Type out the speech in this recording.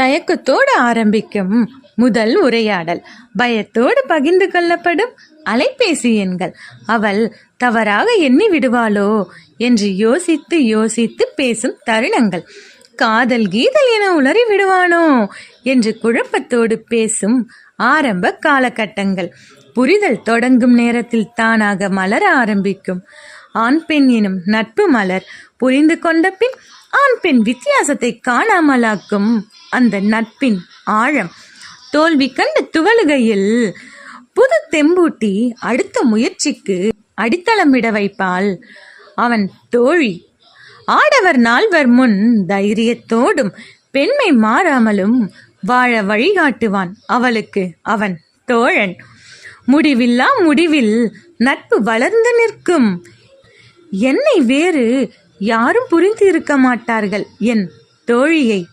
தயக்கத்தோடு ஆரம்பிக்கும். முதல் உரையாடல். பயத்தோடு பகிர்ந்து கொள்ளப்படும். அலைபேசி எண்கள். அவள் தவறாக எண்ணி விடுவாளோ என்று யோசித்து யோசித்து பேசும் தருணங்கள். காதல் கீதல் என உளறி விடுவானோ என்று குழப்பத்தோடு பேசும் ஆரம்ப காலகட்டங்கள். புரிதல் தொடங்கும் நேரத்தில் தானாக மலர ஆரம்பிக்கும். ஆண் பெண் எனும் நட்பு மலர் புரிந்து கொண்ட பின் ஆண் பெண் வித்தியாசத்தை காணாமலாக்கும் அந்த நட்பின் ஆழம். தோல்வி கண்டு துவளுகையில் புது தெம்பூட்டி அடுத்த முயற்சிக்கு அடித்தளமிட வைப்பாள். அவன் தோழி ஆடவர் நால்வர் முன் தைரியத்தோடும் பெண்மை மாறாமலும் வாழ வழிகாட்டுவான் அவளுக்கு அவன் தோழன். முடிவில்லா முடிவில் நட்பு வளர்ந்து நிற்கும் என்னை வேறு யாரும் புரிந்து இருக்க மாட்டார்கள். என் தோழியை